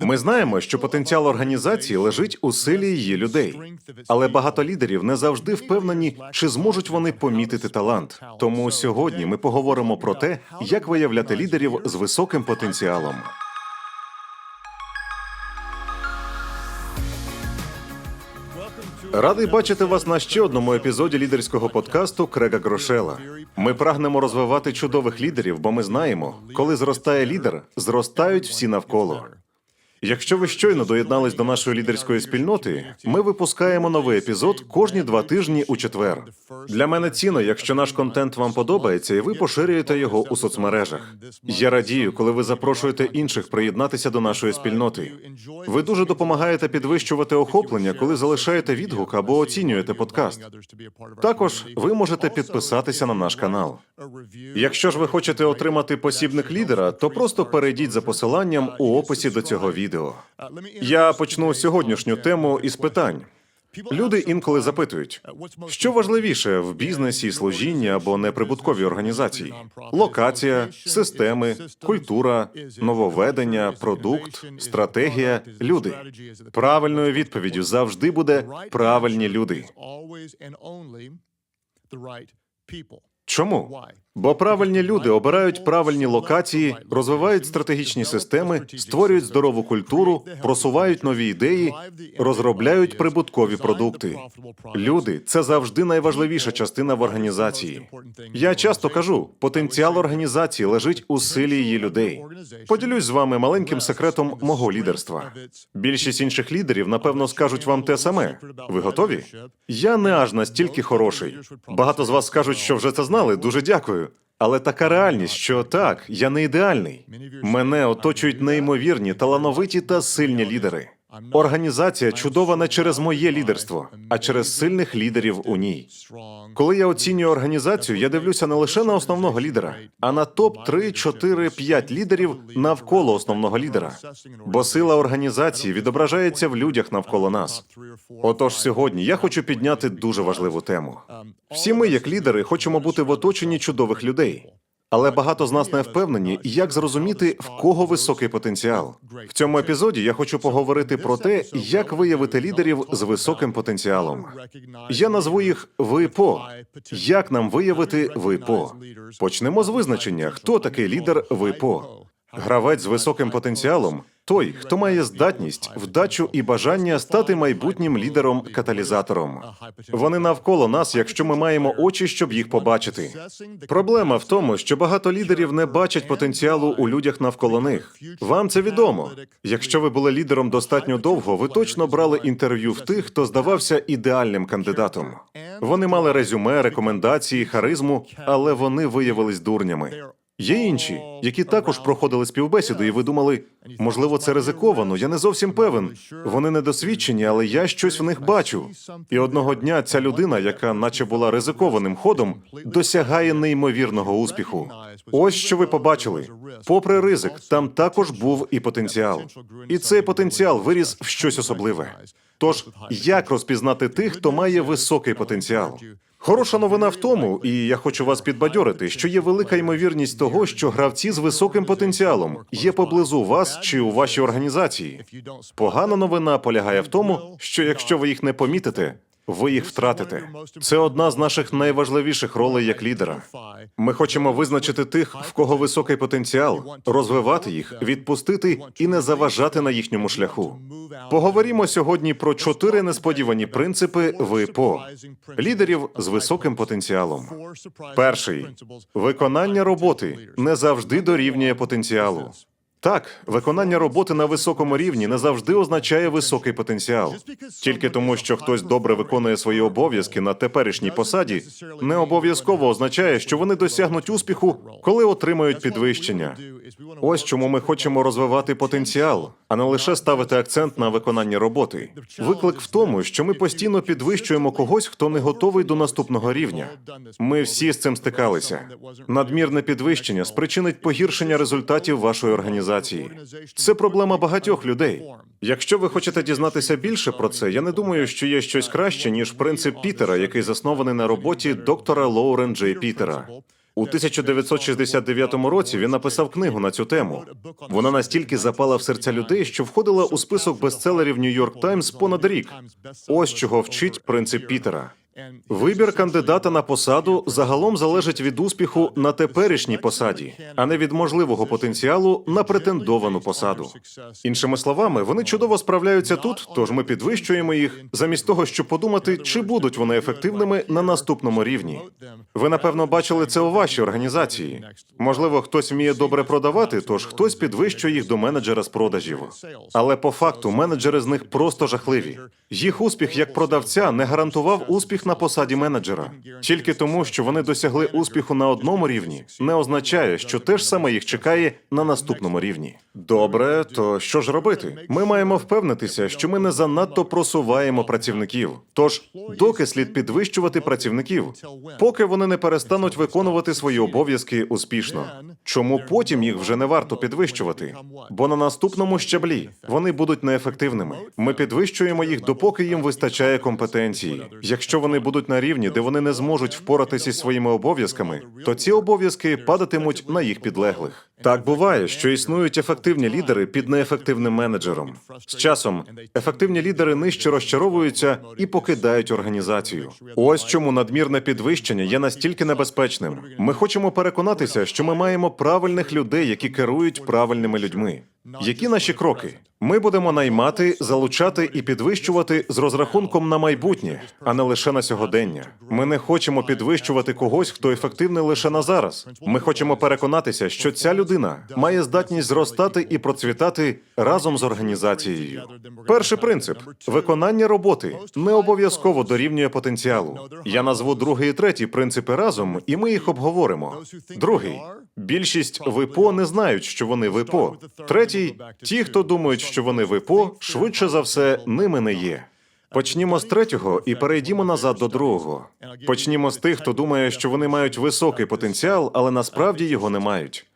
Ми знаємо, що потенціал організації лежить у силі її людей, але багато лідерів не завжди впевнені, чи зможуть вони помітити талант. Тому сьогодні ми поговоримо про те, як виявляти лідерів з високим потенціалом. Радий бачити вас на ще одному епізоді лідерського подкасту Крега Грошела. Ми прагнемо розвивати чудових лідерів, бо ми знаємо, коли зростає лідер, зростають всі навколо. Якщо ви щойно доєднались до нашої лідерської спільноти, ми випускаємо новий епізод кожні два тижні у четвер. Для мене цінно, якщо наш контент вам подобається, і ви поширюєте його у соцмережах. Я радію, коли ви запрошуєте інших приєднатися до нашої спільноти. Ви дуже допомагаєте підвищувати охоплення, коли залишаєте відгук або оцінюєте подкаст. Також ви можете підписатися на наш канал. Якщо ж ви хочете отримати посібник лідера, то просто перейдіть за посиланням у описі до цього відео. Я почну сьогоднішню тему із питань. Люди інколи запитують, що важливіше в бізнесі, служінні або неприбутковій організації: локація, системи, культура, нововведення, продукт, стратегія, люди. Правильною відповіддю завжди буде правильні люди. Чому? Бо правильні люди обирають правильні локації, розвивають стратегічні системи, створюють здорову культуру, просувають нові ідеї, розробляють прибуткові продукти. Люди це завжди найважливіша частина в організації. Я часто кажу, потенціал організації лежить у силі її людей. Поділюсь з вами маленьким секретом мого лідерства. Більшість інших лідерів напевно скажуть вам те саме. Ви готові? Я не аж настільки хороший. Багато з вас скажуть, що вже це знали. Дуже дякую. Але така реальність, що так, я не ідеальний. Мене оточують неймовірні, талановиті та сильні лідери. Організація чудова не через моє лідерство, а через сильних лідерів у ній. Коли я оцінюю організацію, я дивлюся не лише на основного лідера, а на топ 3, 4, 5 лідерів навколо основного лідера. Бо сила організації відображається в людях навколо нас. Отож, сьогодні я хочу підняти дуже важливу тему. Всі ми, як лідери, хочемо бути в оточенні чудових людей. Але багато з нас не впевнені, як зрозуміти, в кого високий потенціал. В цьому епізоді я хочу поговорити про те, як виявити лідерів з високим потенціалом. Я назву їх ВИПО. Як нам виявити ВИПО? Почнемо з визначення, хто такий лідер ВИПО. Гравець з високим потенціалом той, хто має здатність, вдачу і бажання стати майбутнім лідером каталізатором. Вони навколо нас, якщо ми маємо очі, щоб їх побачити. Проблема в тому, що багато лідерів не бачать потенціалу у людях навколо них. Вам це відомо. Якщо ви були лідером достатньо довго, ви точно брали інтерв'ю в тих, хто здавався ідеальним кандидатом. Вони мали резюме, рекомендації, харизму, але вони виявились дурнями. Є інші, які також проходили співбесіду, і ви думали, можливо, це ризиковано. Я не зовсім певен. Вони недосвідчені, але я щось в них бачу. І одного дня ця людина, яка, наче була ризикованим ходом, досягає неймовірного успіху. Ось що ви побачили. Попри ризик, там також був і потенціал. І цей потенціал виріс в щось особливе. Тож, як розпізнати тих, хто має високий потенціал? Хороша новина в тому, і я хочу вас підбадьорити, що є велика ймовірність того, що гравці з високим потенціалом є поблизу вас чи у вашій організації. Погана новина полягає в тому, що якщо ви їх не помітите, ви їх втратите. Це одна з наших найважливіших ролей як лідера. Ми хочемо визначити тих, в кого високий потенціал, розвивати їх, відпустити і не заважати на їхньому шляху. Поговоримо сьогодні про чотири несподівані принципи ВПО лідерів з високим потенціалом. Перший виконання роботи не завжди дорівнює потенціалу. Так, виконання роботи на високому рівні не завжди означає високий потенціал. Тільки тому, що хтось добре виконує свої обов'язки на теперішній посаді, не обов'язково означає, що вони досягнуть успіху, коли отримають підвищення. Ось чому ми хочемо розвивати потенціал, а не лише ставити акцент на виконання роботи. Виклик в тому, що ми постійно підвищуємо когось, хто не готовий до наступного рівня. Ми всі з цим стикалися. Надмірне підвищення спричинить погіршення результатів вашої організації. Це проблема багатьох людей. Якщо ви хочете дізнатися більше про це, я не думаю, що є щось краще ніж принцип Пітера, який заснований на роботі доктора Лоурен Джей Пітера. У 1969 році він написав книгу на цю тему. Вона настільки запала в серця людей, що входила у список бестселерів Нью-Йорк Таймс понад рік. Ось чого вчить принцип Пітера. Вибір кандидата на посаду загалом залежить від успіху на теперішній посаді, а не від можливого потенціалу на претендовану посаду. Іншими словами, вони чудово справляються тут, тож ми підвищуємо їх, замість того, щоб подумати, чи будуть вони ефективними на наступному рівні. Ви напевно бачили це у вашій організації. Можливо, хтось вміє добре продавати, тож хтось підвищує їх до менеджера з продажів. Але по факту менеджери з них просто жахливі. Їх успіх як продавця не гарантував успіх на посаді менеджера. Тільки тому, що вони досягли успіху на одному рівні, не означає, що те ж саме їх чекає на наступному рівні. Добре, то що ж робити? Ми маємо впевнитися, що ми не занадто просуваємо працівників. Тож, доки слід підвищувати працівників, поки вони не перестануть виконувати свої обов'язки успішно. Чому потім їх вже не варто підвищувати? Бо на наступному щаблі вони будуть неефективними. Ми підвищуємо їх, допоки їм вистачає компетенції. Якщо вони будуть на рівні, де вони не зможуть впоратися зі своїми обов'язками, то ці обов'язки падатимуть на їх підлеглих. Так буває, що існують ефективні лідери під неефективним менеджером. З часом ефективні лідери нижче розчаровуються і покидають організацію. Ось чому надмірне підвищення є настільки небезпечним. Ми хочемо переконатися, що ми маємо правильних людей, які керують правильними людьми. Які наші кроки? Ми будемо наймати, залучати і підвищувати з розрахунком на майбутнє, а не лише на сьогодення. Ми не хочемо підвищувати когось, хто ефективний лише на зараз. Ми хочемо переконатися, що ця людина має здатність зростати і процвітати разом з організацією. Перший принцип виконання роботи не обов'язково дорівнює потенціалу. Я назву другий і третій принципи разом, і ми їх обговоримо. Другий більшість ВИПО не знають, що вони ВИПО. Третій ті, хто думають, що вони ВИПО, швидше за все ними не є. Почнімо з третього і перейдімо назад до другого. Почнімо з тих, хто думає, що вони мають високий потенціал, але насправді його не мають.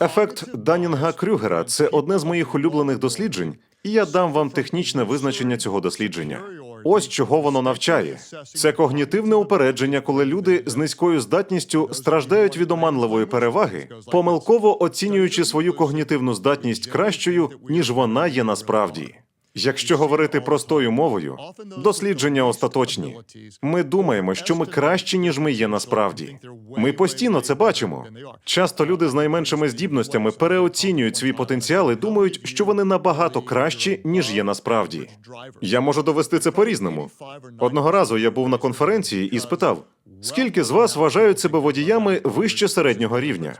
Ефект Данінга Крюгера це одне з моїх улюблених досліджень, і я дам вам технічне визначення цього дослідження. Ось чого воно навчає. Це когнітивне упередження, коли люди з низькою здатністю страждають від оманливої переваги, помилково оцінюючи свою когнітивну здатність кращою, ніж вона є насправді. Якщо говорити простою мовою, дослідження остаточні. Ми думаємо, що ми кращі, ніж ми є насправді. Ми постійно це бачимо. Часто люди з найменшими здібностями переоцінюють свій потенціал і думають, що вони набагато кращі, ніж є насправді. Я можу довести це по-різному. Одного разу я був на конференції і спитав: скільки з вас вважають себе водіями вище середнього рівня?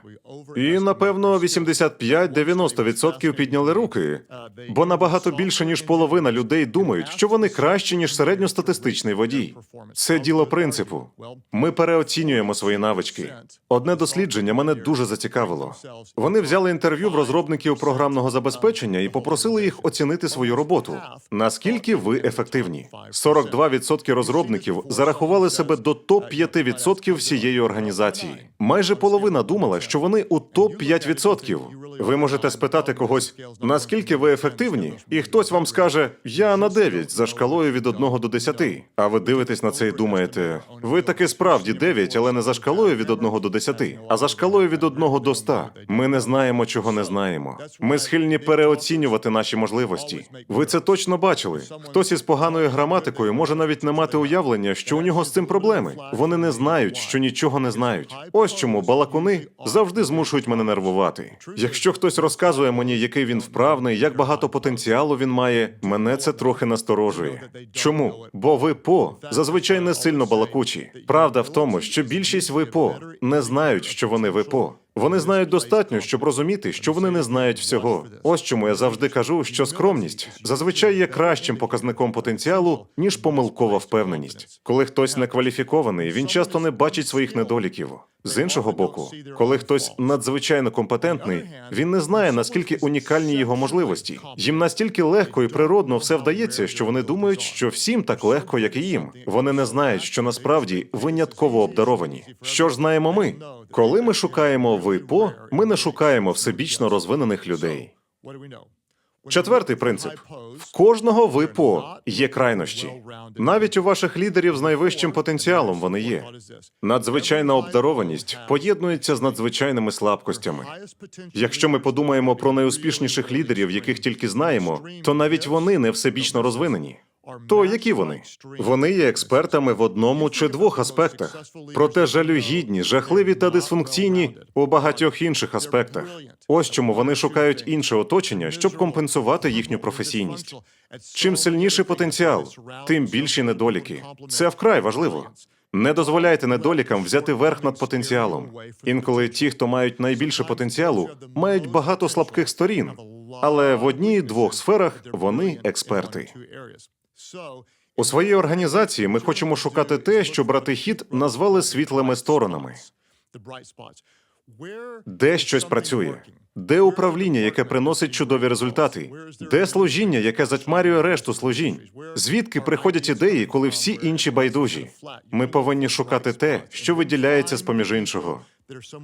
І напевно 85-90% підняли руки, бо набагато більше ніж половина людей думають, що вони кращі ніж середньостатистичний водій. Це діло принципу. Ми переоцінюємо свої навички. Одне дослідження мене дуже зацікавило. Вони взяли інтерв'ю в розробників програмного забезпечення і попросили їх оцінити свою роботу. Наскільки ви ефективні? 42% розробників зарахували себе до топ 5% всієї організації. Майже половина думала, що вони у топ 5%. Ви можете спитати когось, наскільки ви ефективні, і хтось вам скаже: я на 9 за шкалою від 1 до 10. А ви дивитесь на це і думаєте, ви таки справді 9, але не за шкалою від 1 до 10, а за шкалою від 1 до 100. Ми не знаємо, чого не знаємо. Ми схильні переоцінювати наші можливості. Ви це точно бачили. Хтось із поганою граматикою може навіть не мати уявлення, що у нього з цим проблеми. Вони не знають, що нічого не знають. Ось чому балакуни завжди змушують мене нервувати. Якщо хтось розказує мені, який він вправний, як багато потенціалу він має, мене це трохи насторожує. Чому? Бо ВИПО зазвичай не сильно балакучі. Правда в тому, що більшість ВИПО не знають, що вони ВИПО. Вони знають достатньо, щоб розуміти, що вони не знають всього. Ось чому я завжди кажу, що скромність зазвичай є кращим показником потенціалу, ніж помилкова впевненість. Коли хтось некваліфікований, він часто не бачить своїх недоліків. З іншого боку, коли хтось надзвичайно компетентний, він не знає наскільки унікальні його можливості. Їм настільки легко і природно все вдається, що вони думають, що всім так легко, як і їм. Вони не знають, що насправді винятково обдаровані. Що ж знаємо ми? Коли ми шукаємо ВИПО, ми не шукаємо всебічно розвинених людей. Четвертий принцип: в кожного ВПО є крайнощі. Навіть у ваших лідерів з найвищим потенціалом вони є. Надзвичайна обдарованість поєднується з надзвичайними слабкостями. Якщо ми подумаємо про найуспішніших лідерів, яких тільки знаємо, то навіть вони не всебічно розвинені. То які вони? Вони є експертами в одному чи двох аспектах, проте жалюгідні, жахливі та дисфункційні у багатьох інших аспектах. Ось чому вони шукають інше оточення, щоб компенсувати їхню професійність. Чим сильніший потенціал, тим більші недоліки. Це вкрай важливо. Не дозволяйте недолікам взяти верх над потенціалом. Інколи ті, хто мають найбільше потенціалу, мають багато слабких сторін, але в одній-двох сферах вони експерти. У своїй організації ми хочемо шукати те, що брати хід назвали світлими сторонами. Де щось працює, де управління, яке приносить чудові результати, де служіння, яке затьмарює решту служінь, звідки приходять ідеї, коли всі інші байдужі. Ми повинні шукати те, що виділяється з поміж іншого.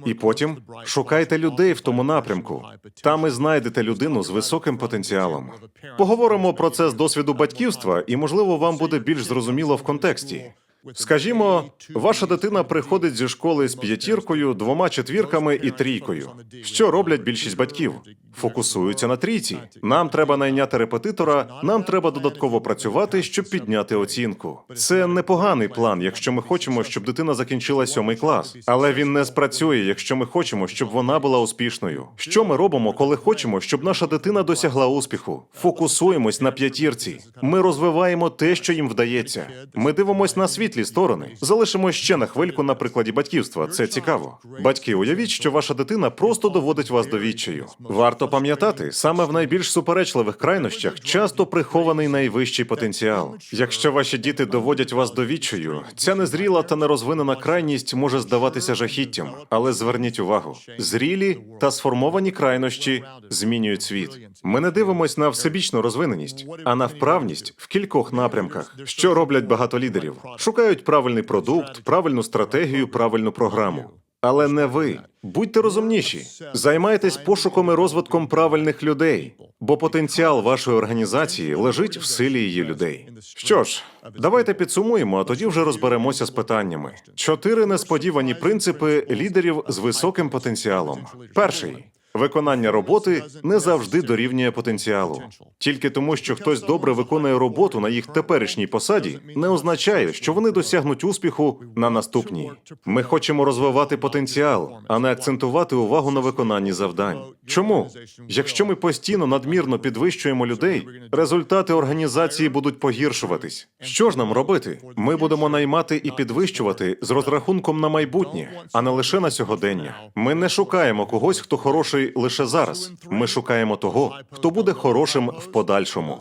І потім шукайте людей в тому напрямку. Там і знайдете людину з високим потенціалом. Поговоримо про це з досвіду батьківства, і можливо вам буде більш зрозуміло в контексті. Скажімо, ваша дитина приходить зі школи з п'ятіркою, двома четвірками і трійкою. Що роблять більшість батьків? Фокусуються на трійці. Нам треба найняти репетитора, нам треба додатково працювати, щоб підняти оцінку. Це непоганий план, якщо ми хочемо, щоб дитина закінчила сьомий клас, але він не спрацює, якщо ми хочемо, щоб вона була успішною. Що ми робимо, коли хочемо, щоб наша дитина досягла успіху? Фокусуємось на п'ятірці. Ми розвиваємо те, що їм вдається. Ми дивимось на світлі сторони. Залишимо ще на хвильку на прикладі батьківства. Це цікаво. Батьки, уявіть, що ваша дитина просто доводить вас до відчаю. Варто пам'ятати, саме в найбільш суперечливих крайнощах часто прихований найвищий потенціал. Якщо ваші діти доводять вас до відчаю, ця незріла та нерозвинена крайність може здаватися жахіттям, але зверніть увагу: зрілі та сформовані крайнощі змінюють світ. Ми не дивимось на всебічну розвиненість, а на вправність в кількох напрямках, що роблять багато лідерів. Шукають правильний продукт, правильну стратегію, правильну програму. Але не ви. Будьте розумніші. Займайтесь пошуком і розвитком правильних людей, бо потенціал вашої організації лежить в силі її людей. Що ж, давайте підсумуємо, а тоді вже розберемося з питаннями. Чотири несподівані принципи лідерів з високим потенціалом. Перший. Виконання роботи не завжди дорівнює потенціалу. Тільки тому, що хтось добре виконує роботу на їх теперішній посаді, не означає, що вони досягнуть успіху на наступній. Ми хочемо розвивати потенціал, а не акцентувати увагу на виконанні завдань. Чому? Якщо ми постійно надмірно підвищуємо людей, результати організації будуть погіршуватись. Що ж нам робити? Ми будемо наймати і підвищувати з розрахунком на майбутнє, а не лише на сьогодення. Ми не шукаємо когось, хто хороший лише зараз. Ми шукаємо того, хто буде хорошим в подальшому.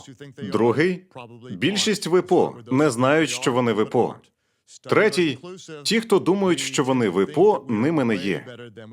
Другий більшість ВПО не знають, що вони ВПО. Третій ті, хто думають, що вони ВПО, ними не є.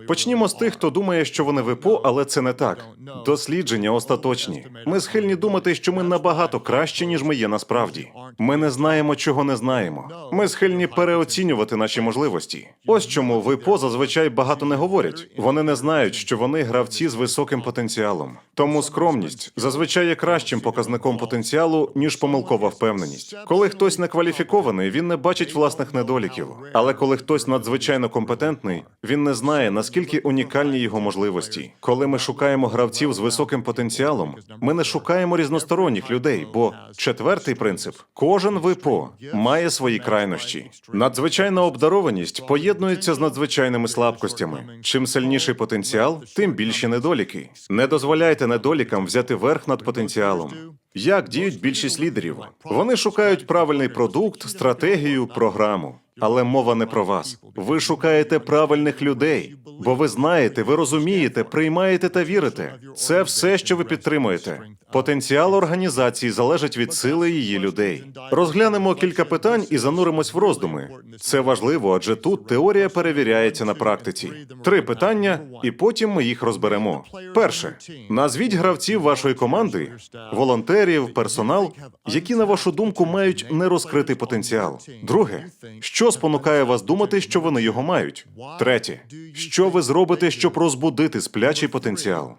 Почнімо з тих, хто думає, що вони ВПО, але це не так. Дослідження остаточні. Ми схильні думати, що ми набагато краще, ніж ми є насправді. Ми не знаємо, чого не знаємо. Ми схильні переоцінювати наші можливості. Ось чому ВПО зазвичай багато не говорять. Вони не знають, що вони гравці з високим потенціалом. Тому скромність зазвичай є кращим показником потенціалу, ніж помилкова впевненість. Коли хтось не кваліфікований, він не бачить власних недоліків. Але коли хтось надзвичайно компетентний, він не знає наскільки унікальні його можливості. Коли ми шукаємо гравців з високим потенціалом, ми не шукаємо різносторонніх людей. Бо четвертий принцип: кожен ВПО має свої крайнощі. Надзвичайна обдарованість поєднується з надзвичайними слабкостями. Чим сильніший потенціал, тим більші недоліки. Не дозволяйте недолікам взяти верх над потенціалом. Як діють більшість лідерів? Вони шукають правильний продукт, стратегію, програму. Але мова не про вас. Ви шукаєте правильних людей, бо ви знаєте, ви розумієте, приймаєте та вірите. Це все, що ви підтримуєте. Потенціал організації залежить від сили її людей. Розглянемо кілька питань і зануримось в роздуми. Це важливо, адже тут теорія перевіряється на практиці. Три питання, і потім ми їх розберемо. Перше, назвіть гравців вашої команди, волонтерів, персонал, які на вашу думку мають нерозкритий потенціал. Друге, що спонукає вас думати, що вони його мають? Третє, що ви зробите, щоб розбудити сплячий потенціал?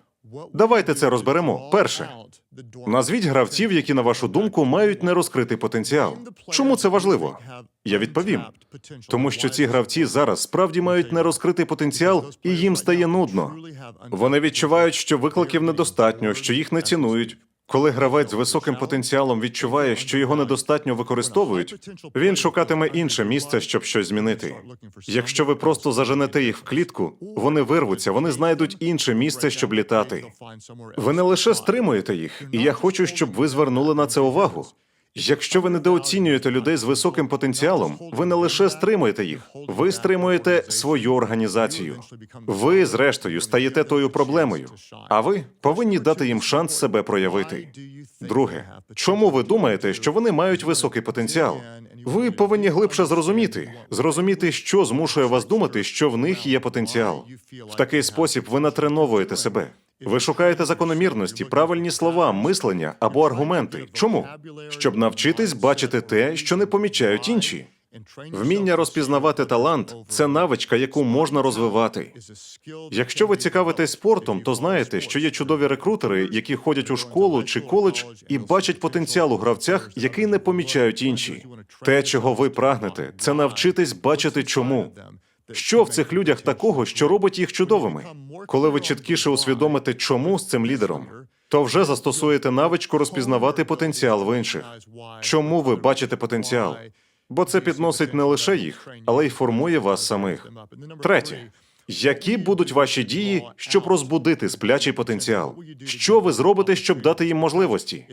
Давайте це розберемо. Перше, Назвіть гравців, які, на вашу думку, мають нерозкритий потенціал. Чому це важливо? Я відповім. Тому що ці гравці зараз справді мають нерозкритий потенціал, і їм стає нудно. Вони відчувають, що викликів недостатньо, що їх не цінують. Коли гравець з високим потенціалом відчуває, що його недостатньо використовують, він шукатиме інше місце, щоб щось змінити. Якщо ви просто заженете їх в клітку, вони вирвуться, вони знайдуть інше місце, щоб літати. Ви не лише стримуєте їх, і я хочу, щоб ви звернули на це увагу. Якщо ви недооцінюєте людей з високим потенціалом, ви не лише стримуєте їх, ви стримуєте свою організацію. Ви, зрештою, стаєте тою проблемою, а ви повинні дати їм шанс себе проявити. Друге, чому ви думаєте, що вони мають високий потенціал? Ви повинні глибше зрозуміти, зрозуміти, що змушує вас думати, що в них є потенціал. В такий спосіб ви натреновуєте себе. Ви шукаєте закономірності, правильні слова, мислення або аргументи. Чому? Щоб навчитись бачити те, що не помічають інші. Вміння розпізнавати талант це навичка, яку можна розвивати. Якщо ви цікавитесь спортом, то знаєте, що є чудові рекрутери, які ходять у школу чи коледж і бачать потенціал у гравцях, який не помічають інші. Те, чого ви прагнете, це навчитись бачити чому. Що в цих людях такого, що робить їх чудовими? Коли ви чіткіше усвідомите, чому з цим лідером, то вже застосуєте навичку розпізнавати потенціал в інших. Чому ви бачите потенціал? Бо це підносить не лише їх, але й формує вас самих. Третє. Які будуть ваші дії, щоб розбудити сплячий потенціал? Що ви зробите, щоб дати їм можливості?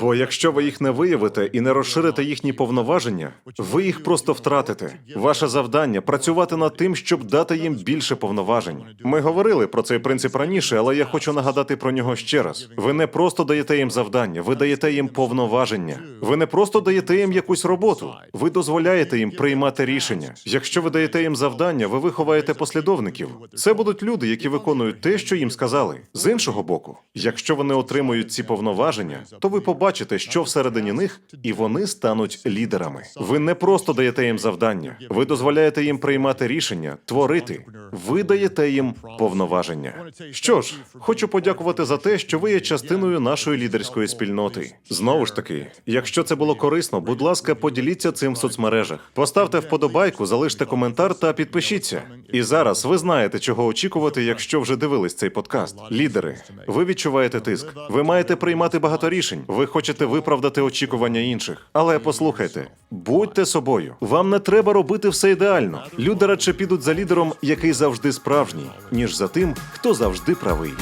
Бо якщо ви їх не виявите і не розширите їхні повноваження, ви їх просто втратите. Ваше завдання працювати над тим, щоб дати їм більше повноважень. Ми говорили про цей принцип раніше, але я хочу нагадати про нього ще раз. Ви не просто даєте їм завдання, ви даєте їм повноваження. Ви не просто даєте їм якусь роботу, ви дозволяєте їм приймати рішення. Якщо ви даєте їм завдання, ви виховаєте послідовників. Це будуть люди, які виконують те, що їм сказали. З іншого боку, якщо вони отримують ці повноваження, то ви побачите, що всередині них, і вони стануть лідерами. Ви не просто даєте їм завдання, ви дозволяєте їм приймати рішення, творити. Ви даєте їм повноваження. Що ж, хочу подякувати за те, що ви є частиною нашої лідерської спільноти. Знову ж таки, якщо це було корисно, будь ласка, поділіться цим в соцмережах. Поставте вподобайку, залиште коментар та підпишіться. І зараз ви знаєте, чого очікувати, якщо вже дивились цей подкаст. Лідери, ви відчуваєте тиск. Ви маєте приймати багато рішень. Ви хочете виправдати очікування інших. Але послухайте, будьте собою. Вам не треба робити все ідеально. Люди радше підуть за лідером, який завжди справжній, ніж за тим, хто завжди правий.